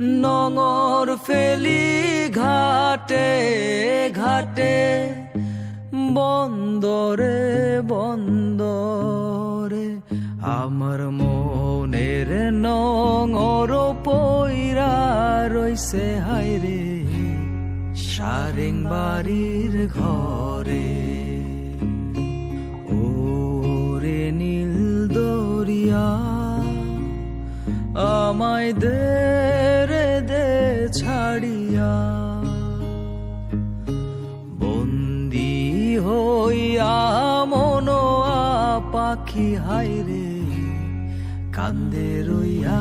নঙর ফেলি ঘাটে ঘাটে, বন্দরে বন্দরে। আমার মনের নঙর পইরা রইছে হাইরে সারেং বাড়ির ঘরে। ওরে নীল দরিয়া, আমায় দে ছাড়িয়া বন্দি হইয়া মনোয়া পাখি হাইরে কান্দে রইয়া